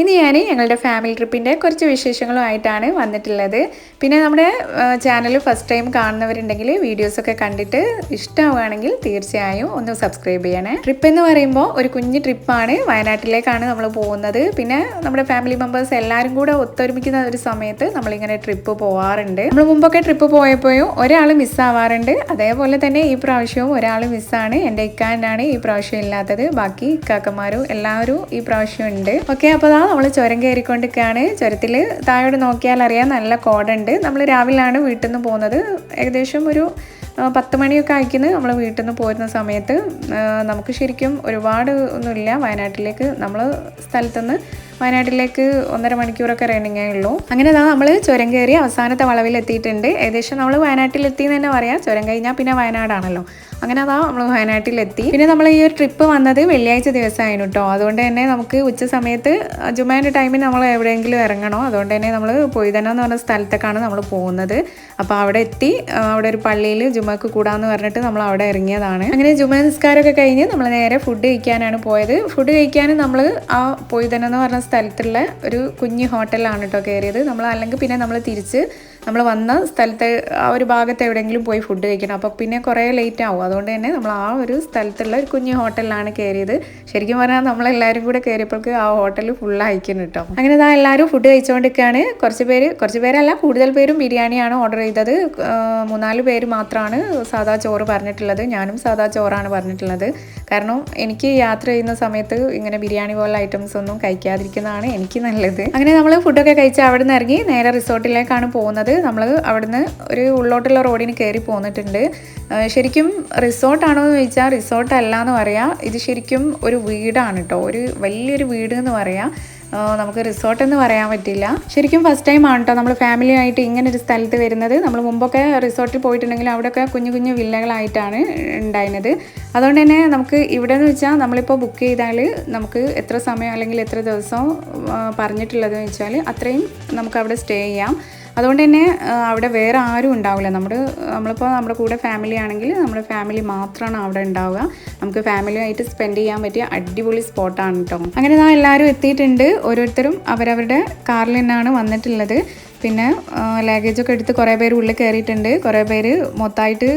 ഇന്ന് ഞാൻ ഞങ്ങളുടെ ഫാമിലി ട്രിപ്പിന്റെ കുറച്ച് വിശേഷങ്ങളുമായിട്ടാണ് വന്നിട്ടുള്ളത്. പിന്നെ നമ്മുടെ ചാനൽ ഫസ്റ്റ് ടൈം കാണുന്നവരുണ്ടെങ്കിൽ വീഡിയോസൊക്കെ കണ്ടിട്ട് ഇഷ്ടമാവുകയാണെങ്കിൽ തീർച്ചയായും ഒന്ന് സബ്സ്ക്രൈബ് ചെയ്യണേ. ട്രിപ്പ് എന്ന് പറയുമ്പോൾ ഒരു കുഞ്ഞ് ട്രിപ്പാണ് വയനാട്ടിലേക്കാണ് നമ്മൾ പോകുന്നത്. പിന്നെ നമ്മുടെ ഫാമിലി മെമ്പേഴ്സ് എല്ലാവരും കൂടെ ഒത്തൊരുമിക്കുന്ന ഒരു സമയത്ത് നമ്മളിങ്ങനെ ട്രിപ്പ് പോകാറുണ്ട് നമ്മൾ മുമ്പൊക്കെ ട്രിപ്പ് പോയപ്പോഴും ഒരാൾ മിസ്സാവാറുണ്ട് അതേപോലെ തന്നെ ഈ പ്രാവശ്യവും ഒരാൾ മിസ്സാണ് എന്റെ ഇക്കാനാണ് ഈ പ്രാവശ്യം ഇല്ലാത്തത്. ബാക്കി ഇക്കാക്കന്മാരും എല്ലാവരും ഈ പ്രാവശ്യം ഉണ്ട്. ഓക്കെ അപ്പോൾ നമ്മൾ ചുരം കയറിക്കൊണ്ടിരിക്കുകയാണ്. ചുരത്തിൽ താഴോട്ട് നോക്കിയാൽ അറിയാം നല്ല കോടുണ്ട്. നമ്മൾ രാവിലെയാണ് വീട്ടിൽ നിന്ന് പോകുന്നത്. ഏകദേശം ഒരു പത്ത് മണിയൊക്കെ അയക്കുന്നു നമ്മൾ വീട്ടിൽ നിന്ന് പോരുന്ന സമയത്ത് നമുക്ക് ശരിക്കും ഒരുപാട് ഒന്നുമില്ല. വയനാട്ടിലേക്ക് നമ്മൾ സ്ഥലത്തുനിന്ന് വയനാട്ടിലേക്ക് ഒന്നര മണിക്കൂറൊക്കെ റണ്ണിങ്ങേ ഉള്ളൂ അങ്ങനെ അതാ നമ്മൾ ചുരം കയറി അവസാനത്തെ വളവിൽ എത്തിയിട്ടുണ്ട് ഏകദേശം നമ്മൾ വയനാട്ടിലെത്തി എന്ന് തന്നെ പറയാം. ചുരം കഴിഞ്ഞാൽ പിന്നെ വയനാടാണല്ലോ. അങ്ങനെ അതാ നമ്മൾ വയനാട്ടിലെത്തി. പിന്നെ നമ്മൾ ഈ ഒരു ട്രിപ്പ് വന്നത് വെള്ളിയാഴ്ച ദിവസമായിരുന്നു കേട്ടോ അതുകൊണ്ട് തന്നെ നമുക്ക് ഉച്ച സമയത്ത് ജുമാന്റെ ടൈമിൽ നമ്മൾ എവിടെയെങ്കിലും ഇറങ്ങണോ. അതുകൊണ്ട് തന്നെ നമ്മൾ പൊയ്തന എന്ന് പറഞ്ഞ സ്ഥലത്തേക്കാണ് നമ്മൾ പോകുന്നത്. അപ്പോൾ അവിടെ എത്തി അവിടെ ഒരു പള്ളിയിൽ ജുമാക്ക് കൂടാന്ന് പറഞ്ഞിട്ട് നമ്മൾ അവിടെ ഇറങ്ങിയതാണ്. അങ്ങനെ ജുമ നിസ്കാരമൊക്കെ കഴിഞ്ഞ് നമ്മൾ നേരെ ഫുഡ് കഴിക്കാനാണ് പോയത്. ഫുഡ് കഴിക്കാൻ നമ്മൾ ആ പൊയ്തന എന്ന് പറഞ്ഞ സ്ഥലത്തുള്ള ഒരു കുഞ്ഞു ഹോട്ടലാണ് കേട്ടോ കയറിയത് നമ്മൾ അല്ലെങ്കിൽ പിന്നെ നമ്മൾ തിരിച്ച് നമ്മൾ വന്ന സ്ഥലത്തെ ആ ഒരു ഭാഗത്ത് എവിടെയെങ്കിലും പോയി ഫുഡ് കഴിക്കണം. അപ്പോൾ പിന്നെ കുറേ ലേറ്റ് ആവും. അതുകൊണ്ട് തന്നെ നമ്മൾ ആ ഒരു സ്ഥലത്തുള്ള ഒരു കുഞ്ഞു ഹോട്ടലിലാണ് കയറിയത് ശരിക്കും പറഞ്ഞാൽ നമ്മളെല്ലാവരും കൂടെ കയറിയപ്പോഴേക്ക് ആ ഹോട്ടൽ ഫുൾ അയക്കുന്നു കേട്ടോ അങ്ങനെ ഇതാ എല്ലാവരും ഫുഡ് കഴിച്ചുകൊണ്ടിരിക്കുകയാണ് കുറച്ച് പേര് കുറച്ച് പേരല്ല കൂടുതൽ പേരും ബിരിയാണിയാണ് ഓർഡർ ചെയ്തത്. മൂന്നാൽ പേര് മാത്രമാണ് സാദാ ചോറ് പറഞ്ഞിട്ടുള്ളത്. ഞാനും സാദാ ചോറാണ് പറഞ്ഞിട്ടുള്ളത്. കാരണം എനിക്ക് യാത്ര ചെയ്യുന്ന സമയത്ത് ഇങ്ങനെ ബിരിയാണി പോലുള്ള ഐറ്റംസ് ഒന്നും കഴിക്കാതിരിക്കുന്നതാണ് എനിക്ക് നല്ലത്. അങ്ങനെ നമ്മൾ ഫുഡൊക്കെ കഴിച്ച് അവിടെ നിന്ന് ഇറങ്ങി നേരെ റിസോർട്ടിലേക്കാണ് പോകുന്നത്. നമ്മൾ അവിടുന്ന് ഒരു ഉള്ളോട്ടുള്ള റോഡിന് കയറി പോന്നിട്ടുണ്ട്. ശരിക്കും റിസോർട്ടാണോ എന്ന് ചോദിച്ചാൽ റിസോർട്ട് അല്ല എന്ന് പറയാം. ഇത് ശരിക്കും ഒരു വീടാണ് കേട്ടോ ഒരു വലിയൊരു വീട് എന്ന് പറയാം. നമുക്ക് റിസോർട്ട് എന്ന് പറയാൻ പറ്റില്ല. ശരിക്കും ഫസ്റ്റ് ടൈം ആണ് കേട്ടോ നമ്മൾ ഫാമിലി ആയിട്ട് ഇങ്ങനെ ഒരു സ്ഥലത്ത് വരുന്നത്. നമ്മൾ മുമ്പൊക്കെ റിസോർട്ടിൽ പോയിട്ടുണ്ടെങ്കിൽ അവിടെയൊക്കെ കുഞ്ഞു കുഞ്ഞു വില്ലകളായിട്ടാണ് ഉണ്ടായിരുന്നത്. അതുകൊണ്ട് തന്നെ നമുക്ക് ഇവിടെ എന്ന് വെച്ചാൽ നമ്മളിപ്പോൾ ബുക്ക് ചെയ്താൽ നമുക്ക് എത്ര സമയം അല്ലെങ്കിൽ എത്ര ദിവസം പറഞ്ഞിട്ടുള്ളതെന്ന് വെച്ചാൽ അത്രയും നമുക്ക് അവിടെ സ്റ്റേ ചെയ്യാം. അതുകൊണ്ട് തന്നെ അവിടെ വേറെ ആരും ഉണ്ടാവില്ല. നമ്മുടെ നമ്മളിപ്പോൾ നമ്മുടെ കൂടെ ഫാമിലി ആണെങ്കിൽ നമ്മുടെ ഫാമിലി മാത്രമാണ് അവിടെ ഉണ്ടാവുക. നമുക്ക് ഫാമിലിയായിട്ട് സ്പെൻഡ് ചെയ്യാൻ പറ്റിയ അടിപൊളി സ്പോട്ടാണ് കേട്ടോ അങ്ങനെ ഞാൻ എല്ലാവരും എത്തിയിട്ടുണ്ട്. ഓരോരുത്തരും അവരവരുടെ കാറിൽ തന്നെയാണ് വന്നിട്ടുള്ളത്. പിന്നെ ലാഗേജൊക്കെ എടുത്ത് കുറേ പേര് ഉള്ളിൽ കയറിയിട്ടുണ്ട്. കുറേ പേര് മൊത്തമായിട്ട്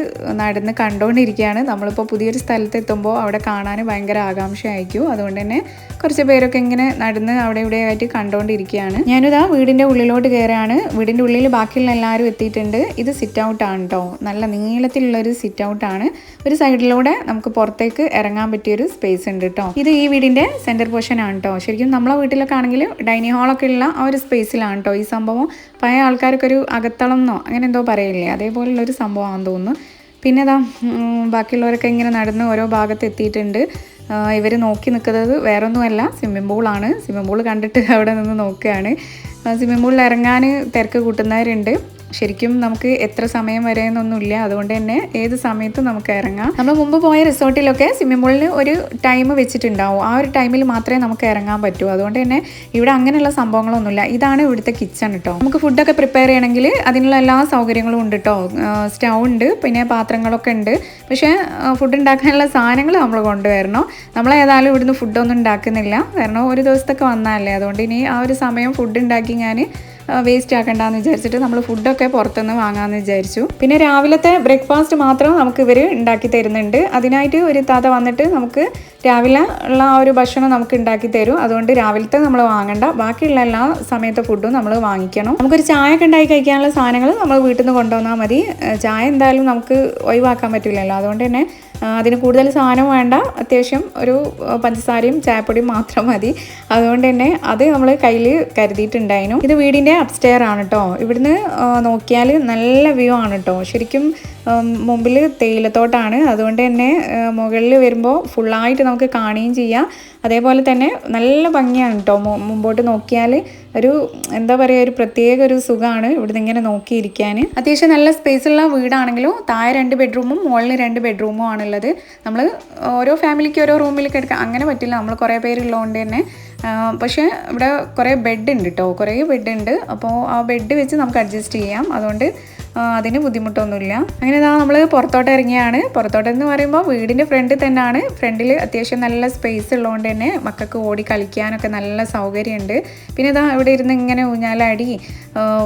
നടന്ന് കണ്ടുകൊണ്ടിരിക്കുകയാണ് നമ്മളിപ്പോൾ പുതിയൊരു സ്ഥലത്ത് എത്തുമ്പോൾ അവിടെ കാണാൻ ഭയങ്കര ആകാംക്ഷയായിരിക്കും. അതുകൊണ്ട് തന്നെ കുറച്ച് പേരൊക്കെ ഇങ്ങനെ നടന്ന് അവിടെ ഇവിടെ ആയിട്ട് കണ്ടുകൊണ്ടിരിക്കുകയാണ് ഞാനിതാ വീടിന്റെ ഉള്ളിലോട്ട് കയറുകയാണ്. വീടിന്റെ ഉള്ളിൽ ബാക്കിയുള്ള എല്ലാവരും എത്തിയിട്ടുണ്ട്. ഇത് സിറ്റ് ഔട്ട് ആണ് കേട്ടോ നല്ല നീളത്തിലുള്ളൊരു സിറ്റ് ഔട്ട് ആണ്. ഒരു സൈഡിലൂടെ നമുക്ക് പുറത്തേക്ക് ഇറങ്ങാൻ പറ്റിയൊരു സ്പേസ് ഉണ്ട് കേട്ടോ ഇത് ഈ വീടിന്റെ സെന്റർ പോർഷൻ ആണ് കേട്ടോ ശരിക്കും നമ്മളെ വീട്ടിലൊക്കെ ആണെങ്കിൽ ഡൈനിങ് ഹാളൊക്കെ ഉള്ള ആ ഒരു സ്പേസിലാണ് കേട്ടോ ഈ സംഭവം. പഴയ ആൾക്കാർക്ക് ഒരു അകത്തളം എന്നോ അങ്ങനെ എന്തോ പറയില്ലേ? അതേപോലുള്ള ഒരു സംഭവമാണെന്ന് തോന്നുന്നു. പിന്നെ ഇതാ ബാക്കിയുള്ളവരൊക്കെ ഇങ്ങനെ നടന്ന് ഓരോ ഭാഗത്ത് എത്തിയിട്ടുണ്ട് ഇവർ നോക്കി നിൽക്കുന്നത് വേറൊന്നുമല്ല സ്വിമ്മിംഗ് പൂളാണ്. സ്വിമ്മിംഗ് പൂൾ കണ്ടിട്ട് അവിടെ നിന്ന് നോക്കുകയാണ്. സ്വിമ്മിംഗ് പൂളിൽ ഇറങ്ങാൻ തിരക്ക് കൂട്ടുന്നവരുണ്ട്. ശരിക്കും നമുക്ക് എത്ര സമയം വരെ എന്നൊന്നുമില്ല. അതുകൊണ്ട് തന്നെ ഏത് സമയത്തും നമുക്ക് ഇറങ്ങാം. നമ്മൾ മുമ്പ് പോയ റിസോർട്ടിലൊക്കെ സ്വിമ്മിംഗ് പൂളിൽ ഒരു ടൈം വെച്ചിട്ടുണ്ടാവും. ആ ഒരു ടൈമിൽ മാത്രമേ നമുക്ക് ഇറങ്ങാൻ പറ്റൂ. അതുകൊണ്ട് തന്നെ ഇവിടെ അങ്ങനെയുള്ള സംഭവങ്ങളൊന്നുമില്ല. ഇതാണ് ഇവിടുത്തെ കിച്ചൺ കേട്ടോ നമുക്ക് ഫുഡൊക്കെ പ്രിപ്പയർ ചെയ്യണമെങ്കിൽ അതിനുള്ള എല്ലാ സൗകര്യങ്ങളും ഉണ്ട് കേട്ടോ സ്റ്റൗ ഉണ്ട് പിന്നെ പാത്രങ്ങളൊക്കെ ഉണ്ട്. പക്ഷേ ഫുഡ് ഉണ്ടാക്കാനുള്ള സാധനങ്ങൾ നമ്മൾ കൊണ്ടുവരണം. നമ്മൾ ഏതായാലും ഇവിടുന്ന് ഫുഡൊന്നും ഉണ്ടാക്കുന്നില്ല. കാരണം ഒരു ദിവസത്തൊക്കെ വന്നാലേ. അതുകൊണ്ട് ഇനി ആ ഒരു സമയം ഫുഡ് ഉണ്ടാക്കി ഞാൻ വേസ്റ്റ് ആക്കണ്ടെന്ന് വിചാരിച്ചിട്ട് നമ്മൾ ഫുഡൊക്കെ പുറത്തുനിന്ന് വാങ്ങാമെന്ന് വിചാരിച്ചു. പിന്നെ രാവിലത്തെ ബ്രേക്ക്ഫാസ്റ്റ് മാത്രം നമുക്ക് ഇവർ ഉണ്ടാക്കി തരുന്നുണ്ട്. അതിനായിട്ട് ഒരു താത്ത വന്നിട്ട് നമുക്ക് രാവിലെ ഉള്ള ആ ഒരു ഭക്ഷണം നമുക്ക് ഉണ്ടാക്കി തരും. അതുകൊണ്ട് രാവിലത്തെ നമ്മൾ വാങ്ങണ്ട. ബാക്കിയുള്ള എല്ലാ സമയത്തെ ഫുഡും നമ്മൾ വാങ്ങിക്കണം. നമുക്കൊരു ചായ ഒക്കെ ഉണ്ടാക്കി കഴിക്കാനുള്ള സാധനങ്ങൾ നമ്മൾ വീട്ടിൽ നിന്ന് കൊണ്ടുവന്നാൽ മതി ചായ എന്തായാലും നമുക്ക് ഒഴിവാക്കാൻ പറ്റില്ലല്ലോ അതുകൊണ്ട് തന്നെ അതിന് കൂടുതൽ സാധനം വേണ്ട. അത്യാവശ്യം ഒരു പഞ്ചസാരയും ചായപ്പൊടിയും മാത്രം മതി. അതുകൊണ്ട് തന്നെ അത് നമ്മൾ കയ്യിൽ കരുതിയിട്ടുണ്ടായിരുന്നു. ഇത് വീടിന്റെ അപ്സ്റ്റെയർ ആണ് കേട്ടോ ഇവിടുന്ന് നോക്കിയാൽ നല്ല വ്യൂ ആണ് കേട്ടോ ശരിക്കും മുമ്പിൽ തേയിലത്തോട്ടാണ്. അതുകൊണ്ട് തന്നെ മുകളിൽ വരുമ്പോൾ ഫുള്ളായിട്ട് നമുക്ക് കാണുകയും ചെയ്യാം. അതേപോലെ തന്നെ നല്ല ഭംഗിയാണ് കേട്ടോ മുമ്പോട്ട് നോക്കിയാൽ ഒരു എന്താ പറയുക ഒരു പ്രത്യേക ഒരു സുഖമാണ് ഇവിടുന്ന് ഇങ്ങനെ നോക്കിയിരിക്കാൻ. അത്യാവശ്യം നല്ല സ്പേസ് ഉള്ള വീടാണെങ്കിലും താഴെ രണ്ട് ബെഡ്റൂമും മുകളിൽ രണ്ട് ബെഡ്റൂമും ആണുള്ളത്. നമ്മൾ ഓരോ ഫാമിലിക്ക് ഓരോ റൂമിലേക്ക് എടുക്കാം അങ്ങനെ പറ്റില്ല. നമ്മൾ കുറേ പേരുള്ളതുകൊണ്ട് തന്നെ. പക്ഷേ ഇവിടെ കുറേ ബെഡ് ഉണ്ട് കേട്ടോ കുറേ ബെഡ് ഉണ്ട്. അപ്പോൾ ആ ബെഡ് വെച്ച് നമുക്ക് അഡ്ജസ്റ്റ് ചെയ്യാം. അതുകൊണ്ട് അതിന് ബുദ്ധിമുട്ടൊന്നുമില്ല. അങ്ങനെ ഇതാ നമ്മൾ പുറത്തോട്ട് ഇറങ്ങിയാണ്. പുറത്തോട്ടെന്ന് പറയുമ്പോൾ വീടിന്റെ ഫ്രണ്ടിൽ തന്നെയാണ് ഫ്രണ്ടിൽ അത്യാവശ്യം നല്ല സ്പേസ് ഉള്ളതുകൊണ്ട് തന്നെ മക്കൾക്ക് ഓടി കളിക്കാനൊക്കെ നല്ല സൗകര്യമുണ്ട് പിന്നെ ഇതാ ഇവിടെ ഇരുന്ന് ഇങ്ങനെ ഊഞ്ഞാലാടി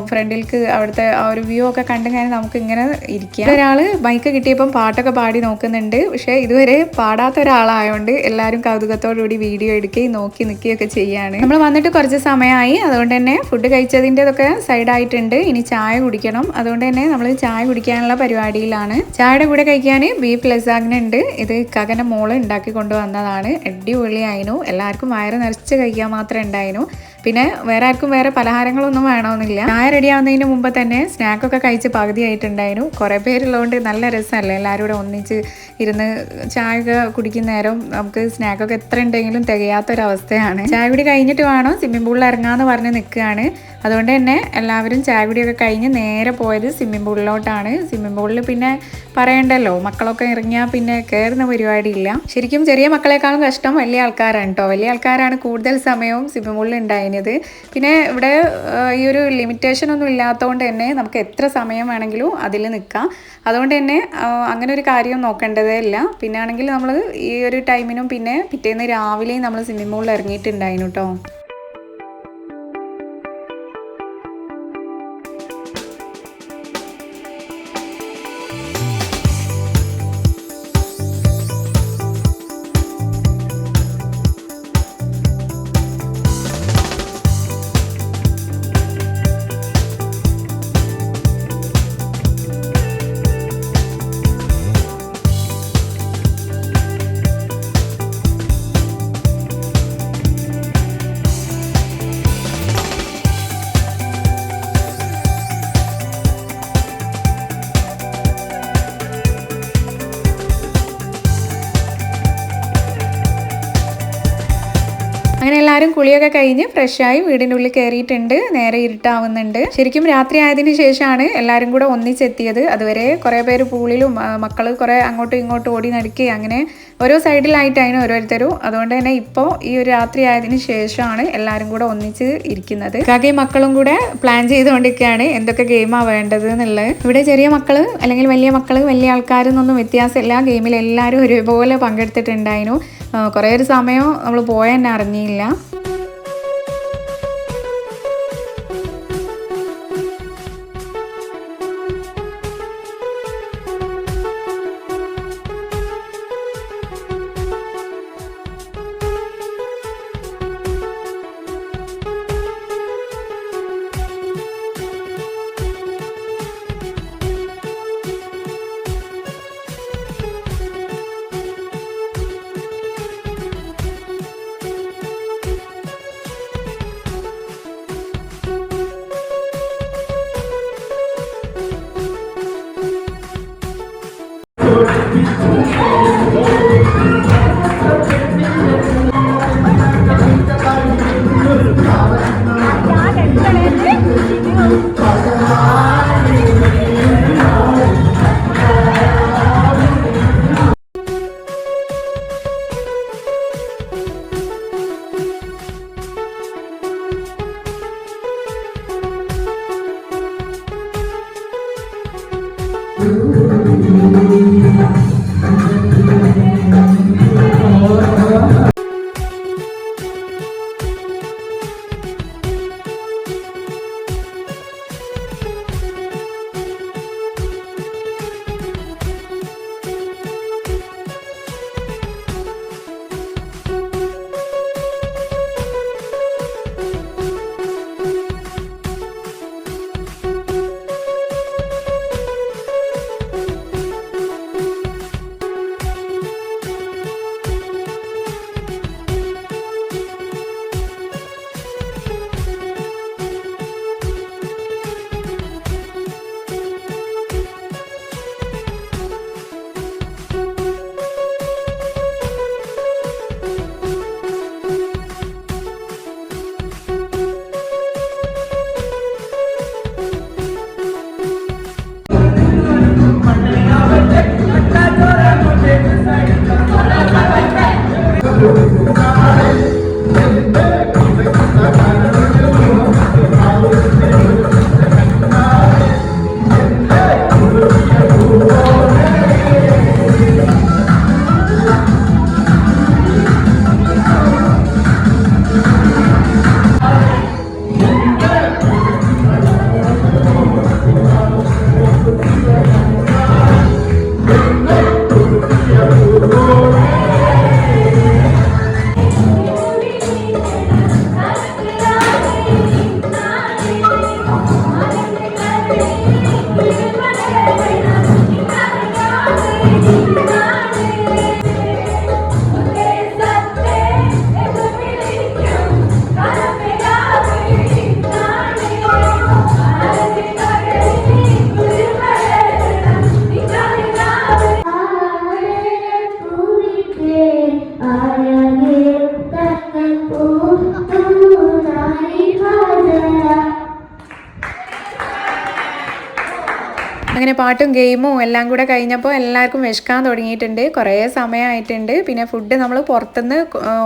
ഫ്രണ്ടിൽക്ക് അവിടുത്തെ ആ ഒരു വ്യൂ ഒക്കെ കണ്ടിങ്ങനെ നമുക്ക് ഇങ്ങനെ ഇരിക്കാം. ഒരാൾ ബൈക്ക് കിട്ടിയപ്പം പാട്ടൊക്കെ പാടി നോക്കുന്നുണ്ട്. പക്ഷേ ഇതുവരെ പാടാത്ത ഒരാളായതുകൊണ്ട് എല്ലാവരും കൗതുകത്തോടുകൂടി വീഡിയോ എടുക്കുകയും നോക്കി നിൽക്കുകയൊക്കെ ചെയ്യാണ്. നമ്മൾ വന്നിട്ട് കുറച്ച് സമയമായി. അതുകൊണ്ട് തന്നെ ഫുഡ് കഴിച്ചതിന്റെതൊക്കെ സൈഡായിട്ടുണ്ട് ഇനി ചായ കുടിക്കണം. അതുകൊണ്ട് തന്നെ നമ്മൾ ചായ കുടിക്കാനുള്ള പരിപാടിയിലാണ്. ചായയുടെ കൂടെ കഴിക്കാൻ ബീഫ് ലസാഗ്ന ഉണ്ട് ഇത് കകന മോൾ ഉണ്ടാക്കി കൊണ്ടുവന്നതാണ്. അടിപൊളിയായിരുന്നു എല്ലാവർക്കും വയറ് നിറച്ച് കഴിക്കാൻ മാത്രമേ ഉണ്ടായിരുന്നു പിന്നെ വേറെ ആർക്കും വേറെ പലഹാരങ്ങളൊന്നും വേണമെന്നില്ല. ചായ റെഡി ആവുന്നതിന് മുമ്പ് തന്നെ സ്നാക്കൊക്കെ കഴിച്ച് പകുതി ആയിട്ടുണ്ടായിരുന്നു കുറേ പേരുള്ളതുകൊണ്ട് നല്ല രസമല്ലേ? എല്ലാവരും കൂടെ ഒന്നിച്ച് ഇരുന്ന് ചായ ഒക്കെ കുടിക്കുന്ന നേരം നമുക്ക് സ്നാക്കൊക്കെ എത്ര ഉണ്ടെങ്കിലും തികയാത്തൊരവസ്ഥയാണ്. ചായ കൂടി കഴിഞ്ഞിട്ട് വേണം. സ്വിമ്മിംഗ് പൂളിൽ ഇറങ്ങാമെന്ന് പറഞ്ഞ് നിൽക്കുകയാണ്. അതുകൊണ്ട് തന്നെ എല്ലാവരും ചായ കുടിയൊക്കെ കഴിഞ്ഞ് നേരെ പോയത് സ്വിമ്മിംഗ് പൂളിലോട്ടാണ് സ്വിമ്മിംഗ് പൂളിൽ പിന്നെ പറയണ്ടല്ലോ മക്കളൊക്കെ ഇറങ്ങിയാൽ പിന്നെ കയറുന്ന പരിപാടിയില്ല. ശരിക്കും ചെറിയ മക്കളെക്കാളും കഷ്ടം വലിയ ആൾക്കാരാണ് കേട്ടോ വലിയ ആൾക്കാരാണ് കൂടുതൽ സമയവും സ്വിമ്മിംഗ് പൂളിൽ ഉണ്ടായിരുന്നത് പിന്നെ ഇവിടെ ഈ ഒരു ലിമിറ്റേഷൻ ഒന്നും ഇല്ലാത്തതുകൊണ്ട് തന്നെ നമുക്ക് എത്ര സമയം വേണമെങ്കിലും അതിൽ നിൽക്കാം അതുകൊണ്ട് തന്നെ അങ്ങനെ ഒരു കാര്യം നോക്കേണ്ടതേ ഇല്ല. പിന്നെ ആണെങ്കിൽ നമ്മൾ ഈ ഒരു ടൈമിനും പിന്നെ പിറ്റേന്ന് രാവിലെയും നമ്മൾ സ്വിമ്മിംഗ് പൂളിൽ ഇറങ്ങിയിട്ടുണ്ടായിരുന്നു കേട്ടോ കുളിയൊക്കെ കഴിഞ്ഞ് ഫ്രഷായി വീടിനുള്ളിൽ കയറിയിട്ടുണ്ട്. നേരെ ഇരുട്ടാവുന്നുണ്ട്. ശരിക്കും രാത്രി ആയതിനു ശേഷമാണ് എല്ലാവരും കൂടെ ഒന്നിച്ചെത്തിയത്. അതുവരെ കുറേ പേര് പൂളിലും മക്കൾ കുറേ അങ്ങോട്ടും ഇങ്ങോട്ടും ഓടി നടക്കുകയും അങ്ങനെ ഓരോ സൈഡിലായിട്ടാണ് ഓരോരുത്തരും. അതുകൊണ്ട് തന്നെ ഇപ്പോൾ ഈ ഒരു രാത്രി ആയതിനു ശേഷമാണ് എല്ലാവരും കൂടെ ഒന്നിച്ച് ഇരിക്കുന്നത്. കാക്കയും മക്കളും കൂടെ പ്ലാൻ ചെയ്തുകൊണ്ടിരിക്കുകയാണ്. എന്തൊക്കെ ഗെയിമാണ് വേണ്ടത് എന്നുള്ളത്. ഇവിടെ ചെറിയ മക്കൾ അല്ലെങ്കിൽ വലിയ മക്കൾ വലിയ ആൾക്കാരെന്നൊന്നും വ്യത്യാസമില്ല. ഗെയിമിൽ എല്ലാവരും ഒരുപോലെ പങ്കെടുത്തിട്ടുണ്ടായിരുന്നു. കുറേ ഒരു സമയം നമ്മൾ പോയ തന്നെ അറിഞ്ഞില്ല പാട്ടും ഗെയിമും എല്ലാം കൂടെ കഴിഞ്ഞപ്പോൾ എല്ലാവർക്കും വിശക്കാൻ തുടങ്ങിയിട്ടുണ്ട്. കുറേ സമയമായിട്ടുണ്ട്. പിന്നെ ഫുഡ് നമ്മൾ പുറത്തുനിന്ന്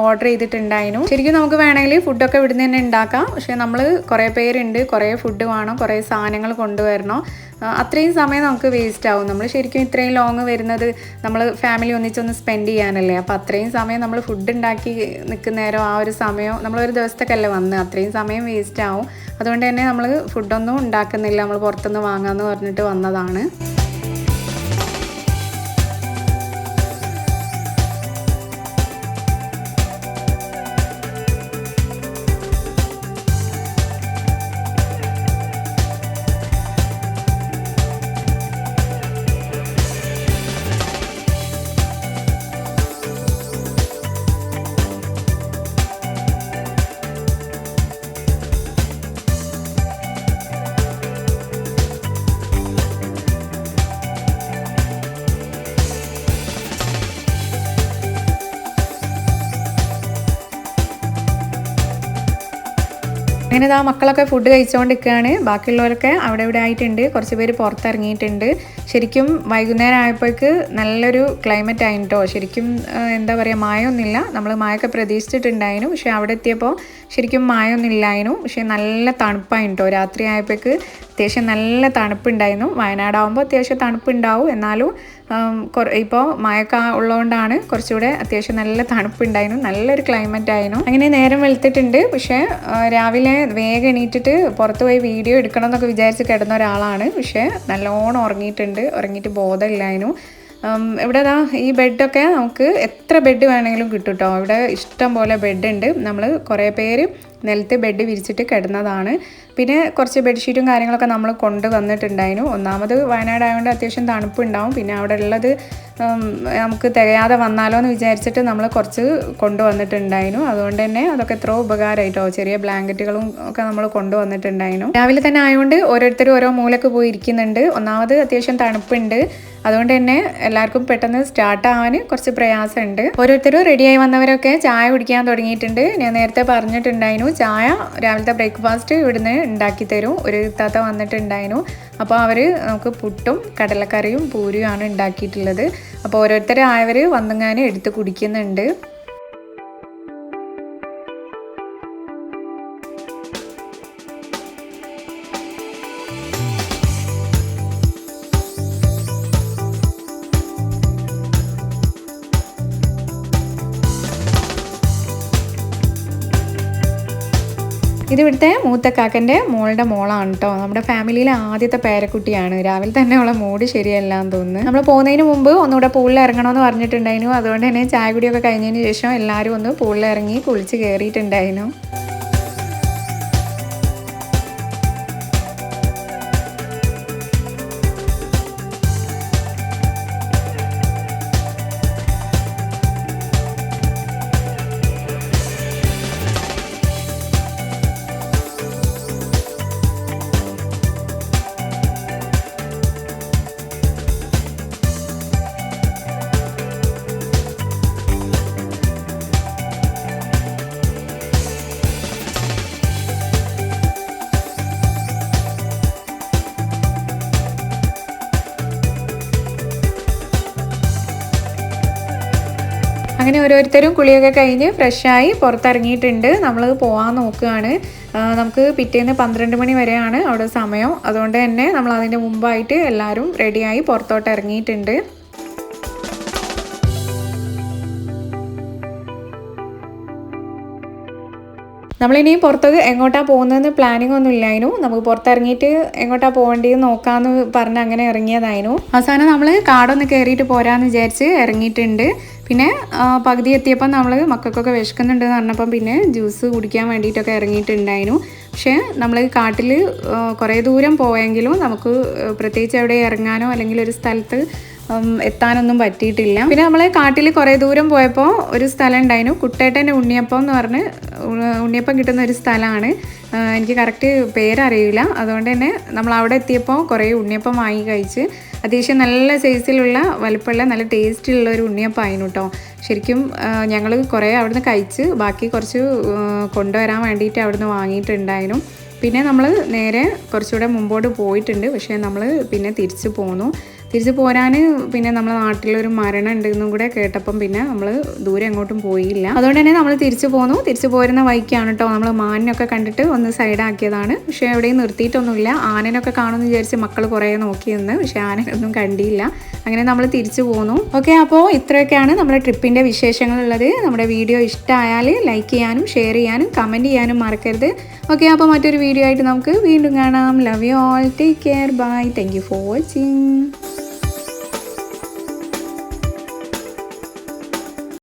ഓർഡർ ചെയ്തിട്ടുണ്ടായിരുന്നു. ശരിക്കും നമുക്ക് വേണമെങ്കിൽ ഫുഡൊക്കെ ഇവിടുന്ന് തന്നെ ഉണ്ടാക്കാം. പക്ഷേ നമ്മൾ കുറേ പേരുണ്ട്. കുറേ ഫുഡ് വേണം. കുറേ സാധനങ്ങൾ കൊണ്ടുവരണം. അത്രയും സമയം നമുക്ക് വേസ്റ്റ് ആവും. നമ്മൾ ശരിക്കും ഇത്രയും ലോങ് വരുന്നത് നമ്മൾ ഫാമിലി ഒന്നിച്ചൊന്ന് സ്പെൻഡ് ചെയ്യാനല്ലേ. അപ്പോൾ അത്രയും സമയം നമ്മൾ ഫുഡ് ഉണ്ടാക്കി നിൽക്കുന്നേരം ആ ഒരു സമയം നമ്മളൊരു ദിവസത്തേക്കല്ലേ വന്ന്. അത്രയും സമയം വേസ്റ്റ് ആവും. അതുകൊണ്ട് തന്നെ നമ്മൾ ഫുഡൊന്നും ഉണ്ടാക്കുന്നില്ല. നമ്മൾ പുറത്തുനിന്ന് വാങ്ങാമെന്ന് പറഞ്ഞിട്ട് വന്നതാണ്. അങ്ങനെ ഇതാ മക്കളൊക്കെ ഫുഡ് കഴിച്ചുകൊണ്ടിരിക്കുകയാണ് ബാക്കിയുള്ളവരൊക്കെ അവിടെ ഇവിടെ ആയിട്ടുണ്ട്. കുറച്ച് പേര് പുറത്തിറങ്ങിയിട്ടുണ്ട്. ശരിക്കും വൈകുന്നേരം ആയപ്പോഴേക്ക് നല്ലൊരു ക്ലൈമറ്റ് ആയിട്ടോ ശരിക്കും എന്താ പറയുക മായൊന്നുമില്ല. നമ്മൾ മായൊക്കെ പ്രതീക്ഷിച്ചിട്ടുണ്ടായിരുന്നു. പക്ഷേ അവിടെ എത്തിയപ്പോൾ ശരിക്കും മായൊന്നും ഇല്ലായിരുന്നു പക്ഷേ നല്ല തണുപ്പായിട്ടോ രാത്രി ആയപ്പോഴേക്ക് അത്യാവശ്യം നല്ല തണുപ്പുണ്ടായിരുന്നു. വയനാടാവുമ്പോൾ അത്യാവശ്യം തണുപ്പുണ്ടാവും. എന്നാലും ഇപ്പോൾ മഴക്ക ഉള്ളതുകൊണ്ടാണ് കുറച്ചുകൂടെ അത്യാവശ്യം നല്ല തണുപ്പുണ്ടായിരുന്നു. നല്ലൊരു ക്ലൈമറ്റ് ആയിരുന്നു. അങ്ങനെ നേരം വെളുത്തിട്ടുണ്ട്. പക്ഷേ രാവിലെ വേഗം എണീറ്റിട്ട് പുറത്ത് പോയി വീഡിയോ എടുക്കണം എന്നൊക്കെ വിചാരിച്ച് കിടന്ന ഒരാളാണ്. പക്ഷേ നല്ലോണം ഉറങ്ങിയിട്ടുണ്ട്. ഉറങ്ങിയിട്ട് ബോധമില്ലായിരുന്നു. ഇവിടെ ഇതാ ഈ ബെഡൊക്കെ നമുക്ക് എത്ര ബെഡ് വേണമെങ്കിലും കിട്ടും കേട്ടോ ഇവിടെ ഇഷ്ടം പോലെ ബെഡ് ഉണ്ട് നമ്മൾ കുറേ പേര് നിലത്ത് ബെഡ് വിരിച്ചിട്ട് കിടന്നതാണ്. പിന്നെ കുറച്ച് ബെഡ്ഷീറ്റും കാര്യങ്ങളൊക്കെ നമ്മൾ കൊണ്ടുവന്നിട്ടുണ്ടായിരുന്നു ഒന്നാമത് വയനാട് ആയതുകൊണ്ട് അത്യാവശ്യം തണുപ്പുണ്ടാവും. പിന്നെ അവിടെ ഉള്ളത് നമുക്ക് തികയാതെ വന്നാലോ എന്ന് വിചാരിച്ചിട്ട് നമ്മൾ കുറച്ച് കൊണ്ടുവന്നിട്ടുണ്ടായിരുന്നു അതുകൊണ്ട് തന്നെ അതൊക്കെ എത്രയോ ഉപകാരമായിട്ടോ ചെറിയ ബ്ലാങ്കറ്റുകളും ഒക്കെ നമ്മൾ കൊണ്ടുവന്നിട്ടുണ്ടായിരുന്നു രാവിലെ തന്നെ ആയതുകൊണ്ട് ഓരോരുത്തരും ഓരോ മൂലക്ക് പോയി ഇരിക്കുന്നുണ്ട്. ഒന്നാമത് അത്യാവശ്യം തണുപ്പുണ്ട്. അതുകൊണ്ട് തന്നെ എല്ലാവർക്കും പെട്ടെന്ന് സ്റ്റാർട്ട് ആവാൻ കുറച്ച് പ്രയാസമുണ്ട്. ഓരോരുത്തരും റെഡിയായി വന്നവരൊക്കെ ചായ കുടിക്കാൻ തുടങ്ങിയിട്ടുണ്ട്. ഞാൻ നേരത്തെ പറഞ്ഞിട്ടുണ്ടായിരുന്നു ചായ രാവിലത്തെ ബ്രേക്ക്ഫാസ്റ്റ് ഇവിടുന്ന് ഉണ്ടാക്കി തരും. ഒരു താത്ത വന്നിട്ടുണ്ടായിരുന്നു. അപ്പോൾ അവർ നമുക്ക് പുട്ടും കടലക്കറിയും പൂരിയുമാണ് ഉണ്ടാക്കിയിട്ടുള്ളത്. അപ്പോൾ ഓരോരുത്തരായവർ വന്നെങ്ങാനും എടുത്ത് കുടിക്കുന്നുണ്ട്. ഇത് ഇവിടുത്തെ മൂത്ത കാക്കന്റെ മോളുടെ മോളാണ് കേട്ടോ നമ്മുടെ ഫാമിലിയിലെ ആദ്യത്തെ പേരക്കുട്ടിയാണ്. രാവിലെ തന്നെ അവളെ മൂഡ് ശരിയല്ല എന്ന് തോന്നുന്നു. നമ്മൾ പോകുന്നതിന് മുമ്പ് ഒന്നുകൂടെ പൂളിൽ ഇറങ്ങണമെന്ന് പറഞ്ഞിട്ടുണ്ടായിരുന്നു. അതുകൊണ്ട് തന്നെ ചായ കുടിയൊക്കെ കഴിഞ്ഞതിന് ശേഷം എല്ലാവരും ഒന്ന് പൂളിൽ ഇറങ്ങി കുളിച്ച് കയറിയിട്ടുണ്ടായിരുന്നു ഓരോരുത്തരും കുളിയൊക്കെ കഴിഞ്ഞ് ഫ്രഷായി പുറത്തിറങ്ങിയിട്ടുണ്ട്. നമ്മൾ പോകാൻ നോക്കുകയാണ്. നമുക്ക് പിറ്റേന്ന് പന്ത്രണ്ട് മണി വരെയാണ് അവിടെ സമയം. അതുകൊണ്ട് തന്നെ നമ്മൾ അതിന്റെ മുമ്പായിട്ട് എല്ലാവരും റെഡിയായി പുറത്തോട്ട് ഇറങ്ങിയിട്ടുണ്ട്. നമ്മളിനി പുറത്തേക്ക് എങ്ങോട്ടാ പോകുന്നതെന്ന് പ്ലാനിങ് ഒന്നും ഇല്ലായിരുന്നു. നമുക്ക് പുറത്തിറങ്ങിയിട്ട് എങ്ങോട്ടാ പോകേണ്ടതെന്ന് നോക്കാമെന്ന് പറഞ്ഞ് അങ്ങനെ ഇറങ്ങിയതായിരുന്നു. അവസാനം നമ്മൾ കാടൊന്ന് കയറിയിട്ട് പോരാന്ന് വിചാരിച്ച് ഇറങ്ങിയിട്ടുണ്ട്. പിന്നെ പകുതി എത്തിയപ്പോൾ നമ്മൾ മക്കൾക്കൊക്കെ വിശക്കുന്നുണ്ട് എന്ന് പറഞ്ഞപ്പം പിന്നെ ജ്യൂസ് കുടിക്കാൻ വേണ്ടിയിട്ടൊക്കെ ഇറങ്ങിയിട്ടുണ്ടായിരുന്നു. പക്ഷേ നമ്മൾ കാട്ടിൽ കുറേ ദൂരം പോയെങ്കിലും നമുക്ക് പ്രത്യേകിച്ച് എവിടെ ഇറങ്ങാനോ അല്ലെങ്കിൽ ഒരു സ്ഥലത്ത് എത്താനൊന്നും പറ്റിയിട്ടില്ല. പിന്നെ നമ്മളെ കാട്ടിൽ കുറേ ദൂരം പോയപ്പോൾ ഒരു സ്ഥലം ഉണ്ടായിരുന്നു കുട്ടേട്ടന്റെ ഉണ്ണിയപ്പം എന്ന് പറഞ്ഞ് ഉണ്ണിയപ്പം കിട്ടുന്ന ഒരു സ്ഥലമാണ് എനിക്ക് കറക്റ്റ് പേരറിയില്ല. അതുകൊണ്ട് തന്നെ നമ്മൾ അവിടെ എത്തിയപ്പോൾ കുറേ ഉണ്ണിയപ്പം വാങ്ങി കഴിച്ച് അത്യാവശ്യം നല്ല സൈസിലുള്ള വലുപ്പമുള്ള നല്ല ടേസ്റ്റുള്ള ഒരു ഉണ്ണിയപ്പം ആയിരുന്നു കേട്ടോ ശരിക്കും ഞങ്ങൾ കുറേ അവിടുന്ന് കഴിച്ച് ബാക്കി കുറച്ച് കൊണ്ടുവരാൻ വേണ്ടിയിട്ട് അവിടുന്ന് വാങ്ങിയിട്ടുണ്ടായിരുന്നു. പിന്നെ നമ്മൾ നേരെ കുറച്ചുകൂടെ മുമ്പോട്ട് പോയിട്ടുണ്ട്. പക്ഷേ നമ്മൾ പിന്നെ തിരിച്ചു പോന്നു. തിരിച്ചു പോരാൻ പിന്നെ നമ്മളെ നാട്ടിലൊരു മരണം ഉണ്ടെന്നും കൂടെ കേട്ടപ്പം പിന്നെ നമ്മൾ ദൂരെ എങ്ങോട്ടും പോയില്ല. അതുകൊണ്ട് തന്നെ നമ്മൾ തിരിച്ചു പോന്നു. തിരിച്ചു പോരുന്ന വൈക്കാണ് കേട്ടോ നമ്മൾ മാനിനൊക്കെ കണ്ടിട്ട് ഒന്ന് സൈഡാക്കിയതാണ്. പക്ഷേ എവിടെയും നിർത്തിയിട്ടൊന്നുമില്ല. ആനനൊക്കെ കാണുമെന്ന് വിചാരിച്ച് മക്കൾ കുറേ നോക്കി നിന്ന് പക്ഷേ ആനയൊന്നും കണ്ടില്ല. അങ്ങനെ നമ്മൾ തിരിച്ചു പോന്നു. ഓക്കെ അപ്പോൾ ഇത്രയൊക്കെയാണ് നമ്മുടെ ട്രിപ്പിന്റെ വിശേഷങ്ങളുള്ളത്. നമ്മുടെ വീഡിയോ ഇഷ്ടമായാൽ ലൈക്ക് ചെയ്യാനും ഷെയർ ചെയ്യാനും കമന്റ് ചെയ്യാനും മറക്കരുത്. ഓക്കെ അപ്പോൾ മറ്റൊരു വീഡിയോ ആയിട്ട് നമുക്ക് വീണ്ടും കാണാം. Love you all take care bye thank you for watching